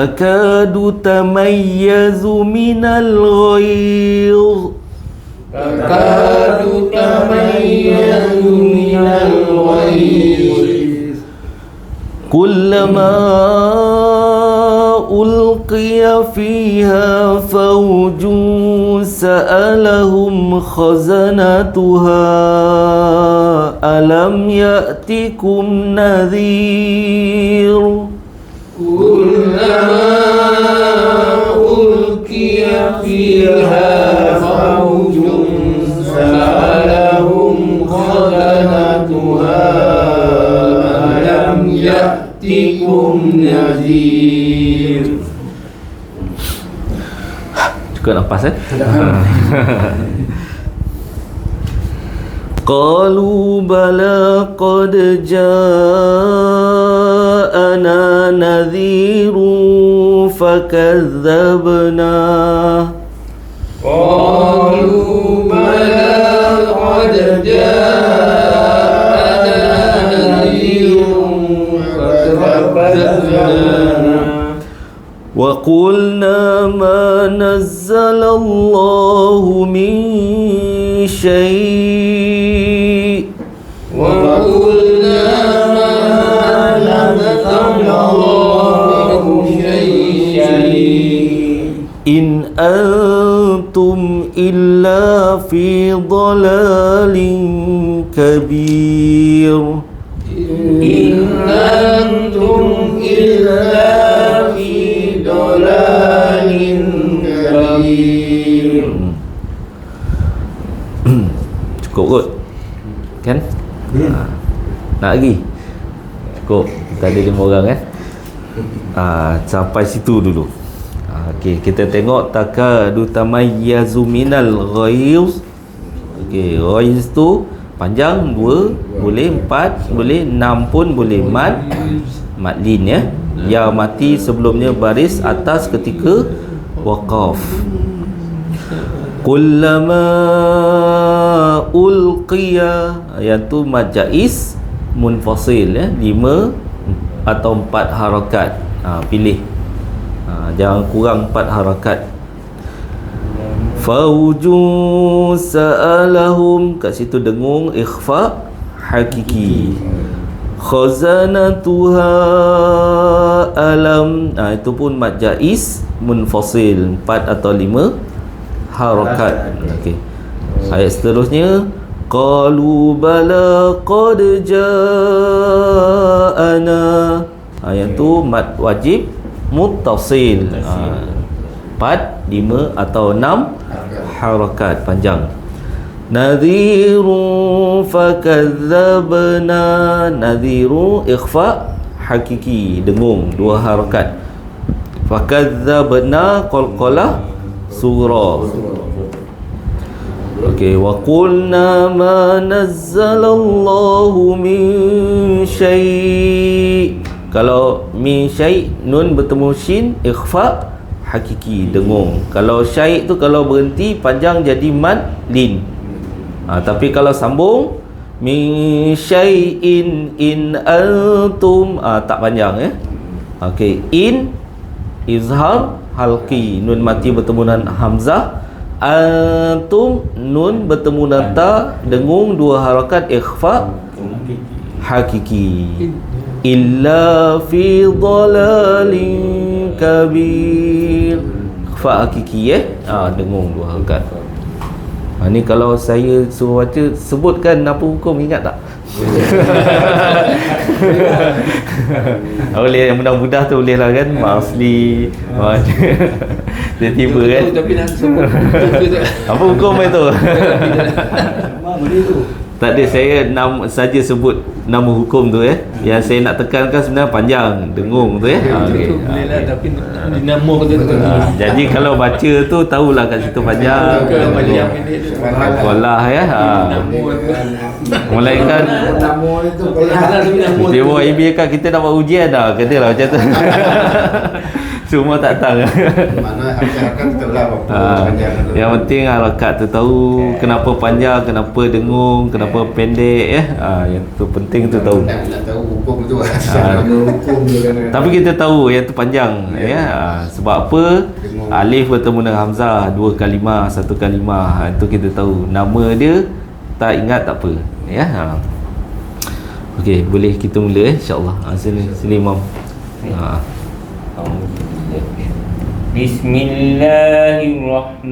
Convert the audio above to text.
تكاد تميز من الغيظ. تكاد تميز من الغيظ. كلما ألقي فيها فوج سألهم خزنتها ألم يأتكم نذير؟ يأتكم نذير. Cukup nafas eh? قالوا بلى قد جاءنا نذير فكذبنا قالوا بلى قد جاءنا فكذبنا وقلنا ما نزل الله من شيء. وقلنا ما نزل الله شيئا إن أنتم إلا في ضلال كبير. إن أنتم إلا في ضلال كبير Cukup kot Kan? Ha. Nak lagi? Cukup Kita ada lima orang kan? Ha, sampai situ dulu ha, Okey, kita tengok Takadu tamayyazu minal ghayz Okey, ghayz tu Panjang dua Boleh empat Boleh enam pun boleh Mat. Mat lin ya. Ya mati sebelumnya baris atas ketika Waqaf. Kullama ulqiya Yang tu mad jais Munfasil ya. Lima Atau empat harakat. Ha, Pilih. Ha, Jangan kurang empat harakat Fawju sa'alahum. Kat situ dengung Ikhfa Hakiki. Khazanatuha alam. Ha, Itu pun mad jais Munfasil. Empat atau lima harakat. Okey. Ayat seterusnya qalu bala qad ja'ana. Ayat tu mad wajib muttasil. Ha, empat lima atau enam harakat panjang. Nadhiru fakadzabna nadhiru ikhfa hakiki dengung dua harakat. Fakadzabna qalqalah surah Okey, wa qulna ma nazzalallahu min syai' Kalau min syai' nun bertemu shin ikhfa hakiki dengung. Kalau syai' tu kalau berhenti panjang jadi mad lin. Ha, tapi kalau sambung min syai'in in antum ah tak panjang eh. Okey, in izhar halqi nun mati bertemu dengan hamzah antum nun bertemu dengan ta dengung dua harakat ikhfa hakiki illa fi dhalalin kabir. Ikhfa hakiki eh ha, dengung dua harakat ha, ni kalau saya suruh baca sebutkan apa hukum ingat tak? Boleh yang mudah-mudah tu boleh lah kan? Ma'asli Tiba-tiba kan? Tapi nak sebut. Apa hukum itu? Mak boleh tu. Tak ada saya nam, saja sebut nama hukum tu eh. Yang saya nak tekankan sebenarnya panjang, dengung tu eh. Ha, okey. Itu boleh lah tapi dinamo tu tu. Ha, jadi kalau baca tu tahulah kat situ panjang. Kalau. Sekolah ya. Ha. Tu. Melainkan Nama tu. Dewa IB kat kita dah buat ujian dah Kata lah macam tu Semua tak tahu Mana harga-harga telah waktu ha, panjang tu. Yang penting harakat tu tahu Kenapa panjang Kenapa dengung Kenapa pendek ya. ha, Yang tu penting tu tahu Nak, nak tahu hukum tu Ah. Nama hukum tu kan Tapi kita tahu yang tu panjang ya. Ha, sebab apa Alif bertemu dengan Hamzah Dua kalimah Satu kalimah ha, Itu kita tahu Nama dia Tak ingat tak apa Ya ha. Okey, boleh kita mula eh insya-Allah. Ha, sini sini Imam. Ha. بسم الله الرحمن